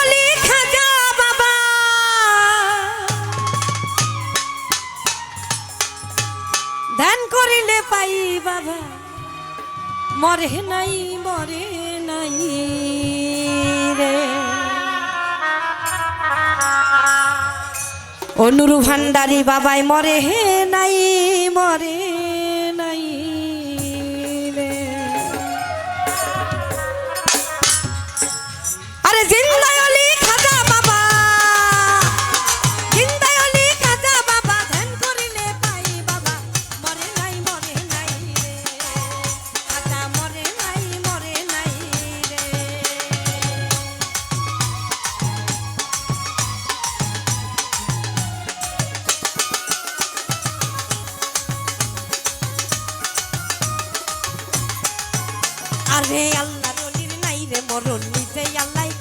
অলি বাবা। পাই বাবা, মরে নাই মরে নাই রে। অনুরু ভান্ডারি বাবাই, মরে হে নাই, মরে আরে আল্লাহর অলির নাই রে মরণ নিজে আল্লাহ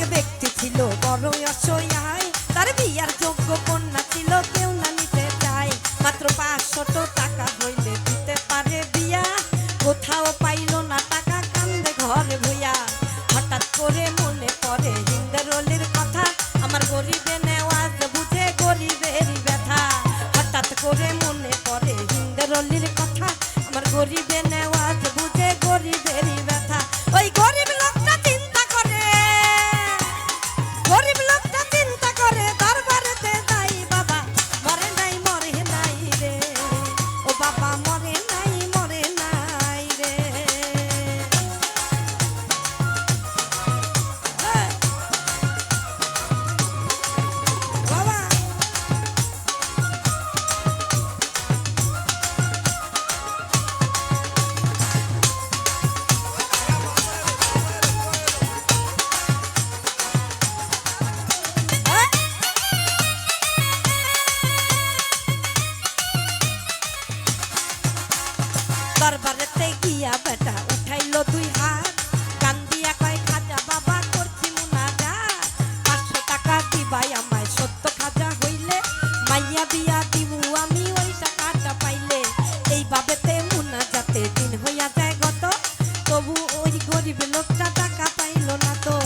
এক ব্যক্তি ছিল বড় অসহায়। তার বিয়ার যোগ্য কন্যা ছিল, কেউ না নিতে চায়। মাত্র পাঁচশত টাকা হইলে দিতে পারে বিয়া। কোথাও পাইল না টাকা, কান্দে ঘরে ভুইয়া হঠাৎ করে দরবারেতে গিয়া বেটা উঠাইলো দুই হাত। কান্দিয়া কয়, খাজা বাবা, করছি মুনাজাত। পাঁচশো টাকা দিবাই আমায়, সত্য খাজা হইলে। মাইয়া বিয়া দিবু আমি ওই টাকাটা পাইলে। এইভাবেতে মুনাজাতে দিন হইয়া যায় গত। তবু ওই গরিব লোকটা টাকা পাইলো না তো।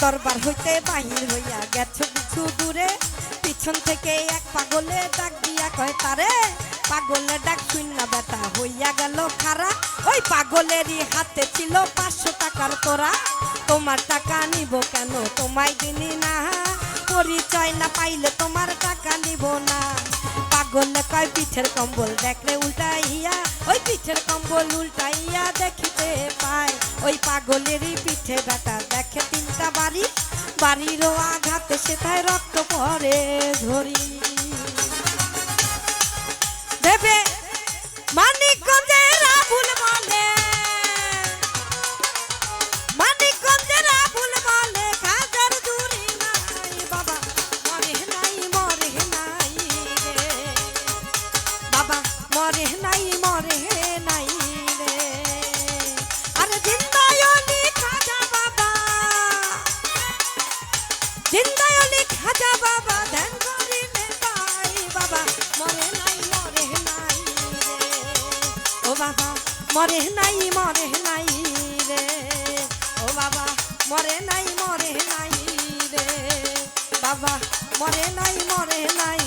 দরবার হইতে বাহির হইয়া গেছে কিছু দূরে। পিছন থেকে এক পাগলে ডাক দিয়া কয়, তারে, পাগলে ডাক শূন্য বেটা, হইয়া গেল খারা। ওই পাগলেরই হাতে ছিল পাঁচশো টাকার তোরা। তোমার টাকা নিব কেন? তোমায় দিনি না। পরিচয় না পাইলে তোমার টাকা নিব না। পাগলে কয় পিঠের কম্বল দেখলে উল্টাইয়া, ওই পিঠের কম্বল উল্টাইয়া দেখিতে পায়। ওই পাগলেরই পিঠে বেটা দেখে তিনটা বাড়ি, বাড়িরও আঘাতে সেটাই রক্ত পরে ধরি। দেবে মানিকগঞ্জের মরে নাই মরে নাই রে আরে খাজা বাবা জিন্দায়লি খাজা বাবা ধ্যান করিলে পাই বাবা মরে নাই মরে নাই রে ও বাবা মরে নাই মরে নাই রে ও বাবা মরে নাই মরে নাই রে বাবা মরে নাই মরে নাই